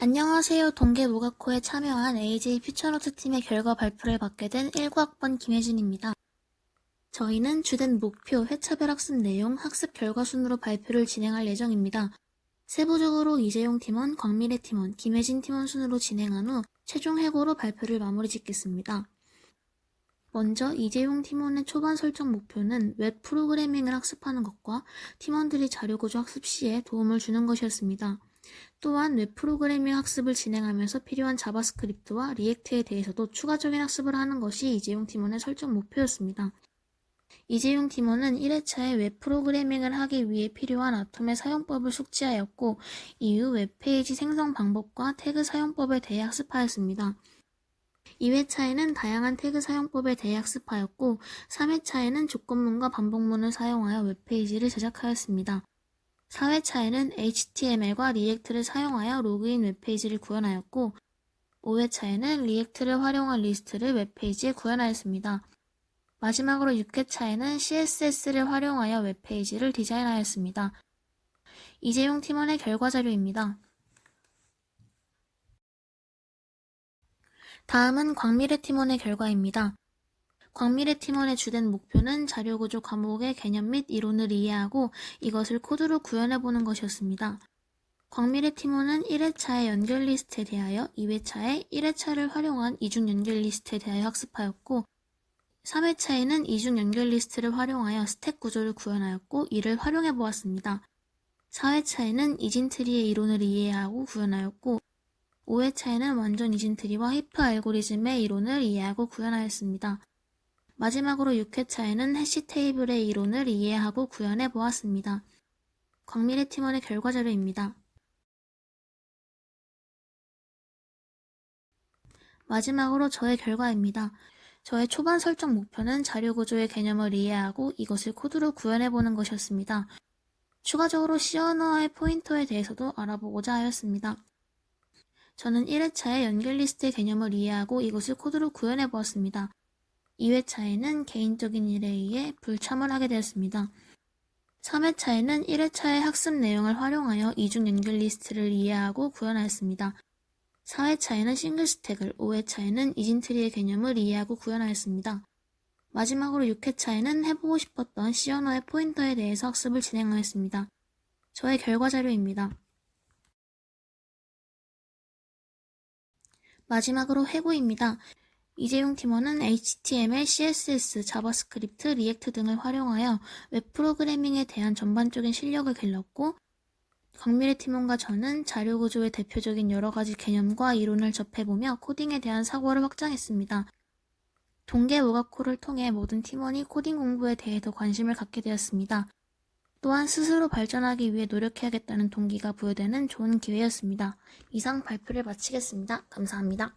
안녕하세요. 동계무각호에 참여한 AJ 퓨처노트 팀의 결과 발표를 받게 된 19학번 김혜진입니다. 저희는 주된 목표, 회차별 학습 내용, 학습 결과 순으로 발표를 진행할 예정입니다. 세부적으로 이재용 팀원, 광미래 팀원, 김혜진 팀원 순으로 진행한 후 최종 해고로 발표를 마무리 짓겠습니다. 먼저 이재용 팀원의 초반 설정 목표는 웹 프로그래밍을 학습하는 것과 팀원들이 자료 구조 학습 시에 도움을 주는 것이었습니다. 또한 웹 프로그래밍 학습을 진행하면서 필요한 자바스크립트와 리액트에 대해서도 추가적인 학습을 하는 것이 이재용 팀원의 설정 목표였습니다. 이재용 팀원은 1회차에 웹 프로그래밍을 하기 위해 필요한 아톰의 사용법을 숙지하였고 이후 웹페이지 생성 방법과 태그 사용법에 대해 학습하였습니다. 2회차에는 다양한 태그 사용법에 대해 학습하였고 3회차에는 조건문과 반복문을 사용하여 웹페이지를 제작하였습니다. 4회차에는 HTML과 리액트를 사용하여 로그인 웹페이지를 구현하였고 5회차에는 리액트를 활용한 리스트를 웹페이지에 구현하였습니다. 마지막으로 6회차에는 CSS를 활용하여 웹페이지를 디자인하였습니다. 이재용 팀원의 결과 자료입니다. 다음은 광미래 팀원의 결과입니다. 광미래 팀원의 주된 목표는 자료구조 과목의 개념 및 이론을 이해하고 이것을 코드로 구현해보는 것이었습니다. 광미래 팀원은 1회차의 연결 리스트에 대하여 2회차에 1회차를 활용한 이중 연결 리스트에 대하여 학습하였고 3회차에는 이중 연결 리스트를 활용하여 스택 구조를 구현하였고 이를 활용해 보았습니다. 4회차에는 이진트리의 이론을 이해하고 구현하였고 5회차에는 완전 이진트리와 히프 알고리즘의 이론을 이해하고 구현하였습니다. 마지막으로 6회차에는 해시 테이블의 이론을 이해하고 구현해 보았습니다. 광미래 팀원의 결과 자료입니다. 마지막으로 저의 결과입니다. 저의 초반 설정 목표는 자료 구조의 개념을 이해하고 이것을 코드로 구현해 보는 것이었습니다. 추가적으로 C 언어의 포인터에 대해서도 알아보고자 하였습니다. 저는 1회차에 연결 리스트의 개념을 이해하고 이것을 코드로 구현해 보았습니다. 2회차에는 개인적인 일에 의해 불참을 하게 되었습니다. 3회차에는 1회차의 학습 내용을 활용하여 이중 연결 리스트를 이해하고 구현하였습니다. 4회차에는 싱글 스택을, 5회차에는 이진트리의 개념을 이해하고 구현하였습니다. 마지막으로 6회차에는 해보고 싶었던 언어의 포인터에 대해서 학습을 진행하였습니다. 저의 결과 자료입니다. 마지막으로 해고입니다. 이재용 팀원은 HTML, CSS, 자바스크립트, 리액트 등을 활용하여 웹 프로그래밍에 대한 전반적인 실력을 길렀고 광미래 팀원과 저는 자료 구조의 대표적인 여러 가지 개념과 이론을 접해보며 코딩에 대한 사고를 확장했습니다. 동계 모각코를 통해 모든 팀원이 코딩 공부에 대해 더 관심을 갖게 되었습니다. 또한 스스로 발전하기 위해 노력해야겠다는 동기가 부여되는 좋은 기회였습니다. 이상 발표를 마치겠습니다. 감사합니다.